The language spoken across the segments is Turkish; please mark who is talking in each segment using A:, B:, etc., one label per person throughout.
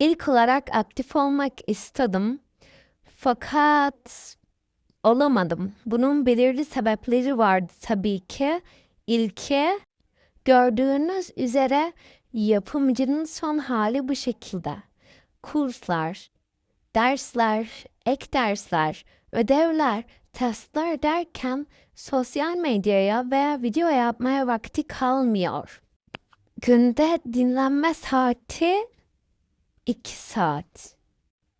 A: İlk olarak aktif olmak istedim. Fakat olamadım. Bunun belirli sebepleri vardı tabii ki. İlki gördüğünüz üzere yapımcının son hali bu şekilde. Kurslar, dersler, ek dersler, ödevler, testler derken sosyal medyaya veya video yapmaya vakti kalmıyor. Günde dinlenme saati 2 saat.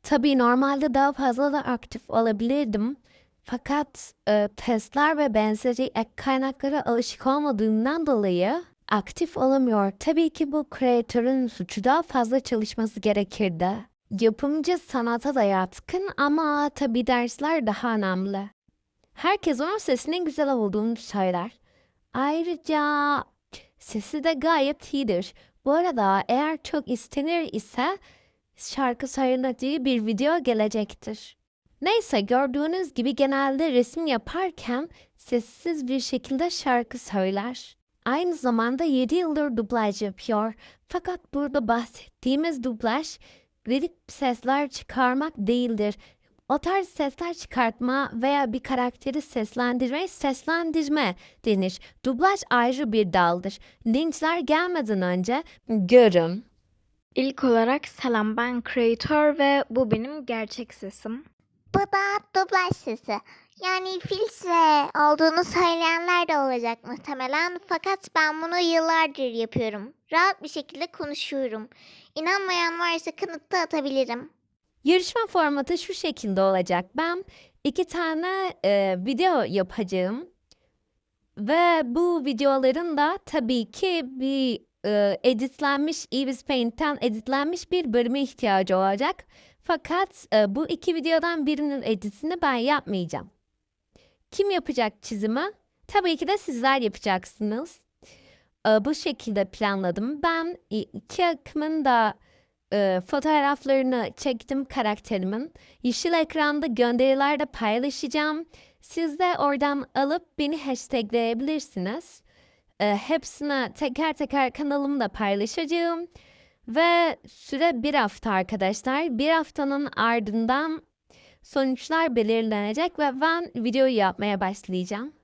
A: Tabii normalde daha fazla da aktif olabilirdim. Fakat e, testler ve benzeri ek kaynaklara alışık olmadığımdan dolayı aktif olamıyor. Tabii ki bu kreatörün suçu daha fazla çalışması gerekirdi. Yapımcı sanata da yatkın ama tabii dersler daha önemli. Herkes onun sesinin güzel olduğunu söyler. Ayrıca sesi de gayet iyidir. Bu arada eğer çok istenir ise şarkı söylediği bir video gelecektir. Neyse gördüğünüz gibi genelde resim yaparken sessiz bir şekilde şarkı söyler. Aynı zamanda 7 yıldır dublaj yapıyor. Fakat burada bahsettiğimiz dublaj verip sesler çıkarmak değildir. O tarz sesler çıkartma veya bir karakteri seslendirme seslendirme denir. Dublaj ayrı bir daldır. Linçler gelmeden önce görün.
B: İlk olarak selam ben Creator ve bu benim gerçek sesim.
C: Bu da dublaj sesi. Yani filtre olduğunu söyleyenler de olacak muhtemelen. Fakat ben bunu yıllardır yapıyorum. Rahat bir şekilde konuşuyorum. İnanmayan varsa kanıt da atabilirim.
A: Yarışma formatı şu şekilde olacak. Ben iki tane e, video yapacağım. Ve bu videoların da tabii ki bir e, editlenmiş, Evis Paint'ten editlenmiş bir bölüme ihtiyacı olacak. Fakat e, bu iki videodan birinin editini ben yapmayacağım. Kim yapacak çizimi? Tabii ki de sizler yapacaksınız. E, bu şekilde planladım. Ben iki akımın da e, fotoğraflarını çektim karakterimin. Yeşil ekranda gönderilerde paylaşacağım. Siz de oradan alıp beni hashtagleyebilirsiniz. E, hepsini teker teker kanalımda paylaşacağım. Ve süre bir hafta arkadaşlar. Bir haftanın ardından sonuçlar belirlenecek ve ben videoyu yapmaya başlayacağım.